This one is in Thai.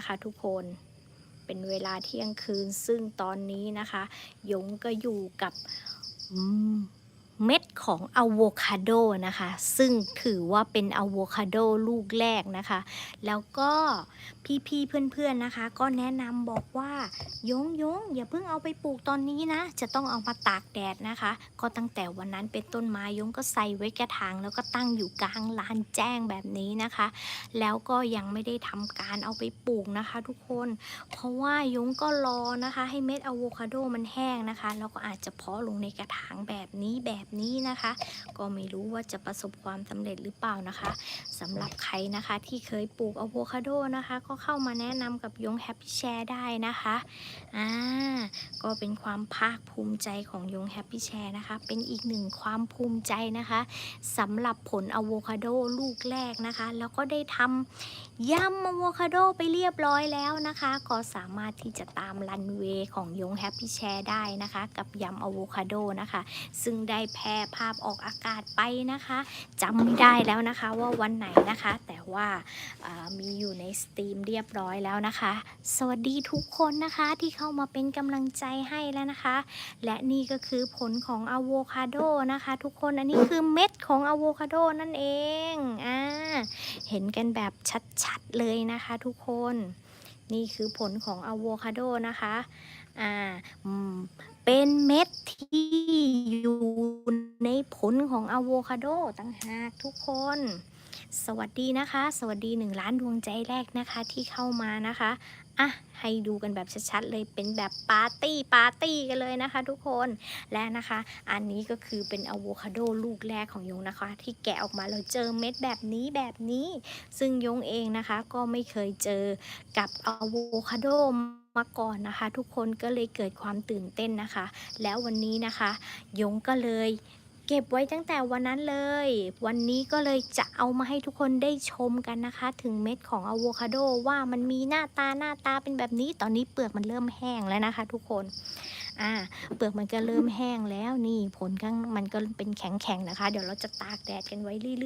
นะคะทุกคนเป็นเวลาเที่ยงคืนซึ่งตอนนี้นะคะ ยงก็อยู่กับ อืม เม็ดของอะโวคาโดนะคะ ซึ่งถือว่าเป็นอะโวคาโดลูกแรกนะคะ แล้วก็พี่ๆเพื่อนๆนะคะ ก็แนะนำบอกว่ายงยงอย่าเพิ่งเอาไปปลูกตอนนี้นะ จะต้องเอามาตากแดดนะคะ ก็ตั้งแต่วันนั้นเป็นต้นมายงก็ใส่ไว้กระถางแล้วก็ตั้งอยู่กลางลานแจ้งแบบนี้นะคะ แล้วก็ยังไม่ได้ทำการเอาไปปลูกนะคะ ทุกคน เพราะว่ายงก็รอนะคะ ให้เม็ดอะโวคาโดมันแห้งนะคะแล้วก็อาจจะเพาะลงในกระถางแบบนี้แบบนี้นะคะ ก็ไม่รู้ว่าจะประสบความสำเร็จหรือเปล่านะคะสำหรับใครนะคะที่เคยปลูกอะโวคาโดนะคะ ก็เข้ามาแนะนำกับยงแฮปปี้แชร์ได้นะคะอ่าก็เป็นความภาคภูมิใจของยงแฮปปี้แชร์นะคะ เป็นอีกหนึ่งความภูมิใจนะคะสำหรับผลอะโวคาโดลูกแรกนะคะ แล้วก็ได้ทำยำอะโวคาโดไปเรียบร้อยแล้วนะคะ ก็สามารถที่จะตามรันเวย์ของยงแฮปปี้แชร์ได้นะคะ กับยำอะโวคาโดนะคะ ซึ่งได้แพร่ภาพออกอากาศไปนะคะจำไม่ได้แล้วนะคะว่าวันไหนนะคะ แต่ว่าามีอยู่ในสตรีมเรียบร้อยแล้วนะคะ สวัสดีทุกคนนะคะที่เข้ามาเป็นกำลังใจให้แล้วนะคะ และนี่ก็คือผลของอะโวคาโดนะคะ ทุกคนอันนี้คือเม็ดของอะโวคาโดนั่นเองอ่าเห็นกันแบบชัดๆเลยนะคะทุกคนนี่คือผลของอะโวคาโดนะคะ อ่า เป็นเม็ด ลของอะโวคาโดต่างหากทุกคน สวัสดีนะคะ สวัสดีหนึ่งล้านดวงใจแรกนะคะที่เข้ามานะคะอะให้ดูกันแบบชัดๆเลยเป็นแบบปาร์ตี้ปาร์ตี้กันเลยนะคะทุกคนและนะคะ อันนี้ก็คือเป็นอะโวคาโดลูกแรกของยงนะคะ ที่แกะออกมาเราเจอเม็ดแบบนี้แบบนี้ ซึ่งยงเองนะคะก็ไม่เคยเจอกับอะโวคาโดมาก่อนนะคะ ทุกคนก็เลยเกิดความตื่นเต้นนะคะ แล้ววันนี้นะคะ ยงก็เลย เก็บไว้ตั้งแต่วันนั้นเลย วันนี้ก็เลยจะเอามาให้ทุกคนได้ชมกันนะคะ ถึงเม็ดของอะโวคาโดว่ามันมีหน้าตาหน้าตาเป็นแบบนี้ ตอนนี้เปลือกมันเริ่มแห้งแล้วนะคะ ทุกคน อ่า เปลือกมันก็เริ่มแห้งแล้วนี่ผลข้างมันก็เป็นแข็งๆนะคะ เดี๋ยวเราจะตากแดดกันไว้เรื่อย